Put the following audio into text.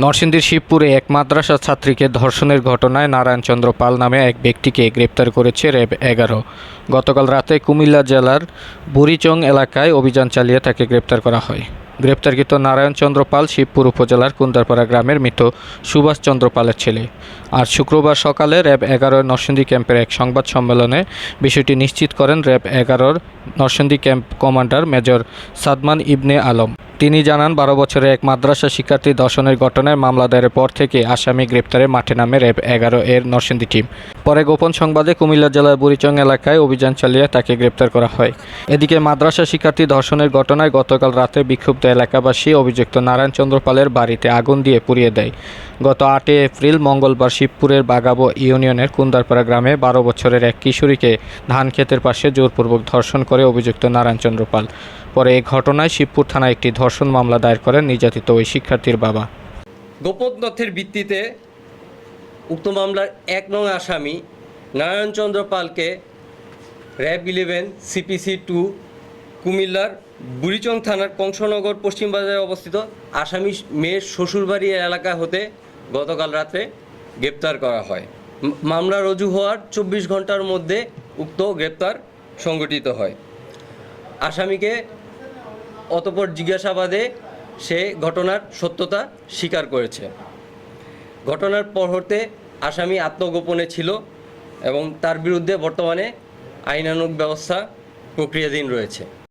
নরসিংদীর শিবপুরে এক মাদ্রাসা ছাত্রীকে ধর্ষণের ঘটনায় নারায়ণচন্দ্র পাল নামে এক ব্যক্তিকে গ্রেপ্তার করেছে র্যাব এগারো। গতকাল রাতে কুমিল্লা জেলার বুড়িচং এলাকায় অভিযান চালিয়ে তাকে গ্রেপ্তার করা হয়। গ্রেপ্তারকৃত নারায়ণচন্দ্র পাল শিবপুর উপজেলার কুন্দারপাড়া গ্রামের মৃত সুভাষচন্দ্র পালের ছেলে। আর শুক্রবার সকালে র্যাব এগারোর নরসিংদী ক্যাম্পের এক সংবাদ সম্মেলনে বিষয়টি নিশ্চিত করেন র্যাব এগারোর Narsingdi camp commander major Sadman Ibne Alam. তিনি জানান, বারো বছরের এক মাদ্রাসা শিক্ষার্থী ধর্ষণের ঘটনায় মামলা দায়েরের পর থেকে আসামি গ্রেপ্তারে মাঠে নামে র্যাব এগারো এর নরসিংদী টিম। পরে গোপন সংবাদে কুমিল্লা জেলার বুড়িচং এলাকায় অভিযান চালিয়ে তাকে গ্রেপ্তার করা হয়। এদিকে মাদ্রাসা শিক্ষার্থী ধর্ষণের ঘটনায় গতকাল রাতে বিক্ষুব্ধ এলাকাবাসী অভিযুক্ত নারায়ণচন্দ্র পালের বাড়িতে আগুন দিয়ে পুড়িয়ে দেয়। গত আটই এপ্রিল মঙ্গলবার শিবপুরের বাগাবো ইউনিয়নের কুন্দারপাড়া গ্রামে বারো বছরের এক কিশোরীকে ধান ক্ষেতের পাশে জোরপূর্বক ধর্ষণ করে অভিযুক্ত নারায়ণচন্দ্র পাল। পরে এই ঘটনায় শিবপুর থানায় একটি ধর্ষণ মামলা দায়ের করেন নির্যাতিত ওই শিক্ষার্থীর বাবা। গোপন তথ্যের ভিত্তিতে উক্ত মামলার এক নং আসামি নারায়ণচন্দ্র পালকে র্যাব ইলেভেন, সিপিসি টু, কুমিল্লার বুড়িচং থানার কংসনগর পশ্চিম বাজারে অবস্থিত আসামি মেয়ের শ্বশুরবাড়ি এলাকা হতে গতকাল রাতে গ্রেপ্তার করা হয়। মামলা রুজু হওয়ার চব্বিশ ঘণ্টার মধ্যে উক্ত গ্রেপ্তার সংগঠিত হয়। আসামিকে অতপর জিজ্ঞাসাবাদে সে ঘটনার সত্যতা স্বীকার করেছে। ঘটনার পর হতে আসামি আত্মগোপনে ছিল এবং তার বিরুদ্ধে বর্তমানে আইনানুগ ব্যবস্থা প্রক্রিয়াধীন রয়েছে।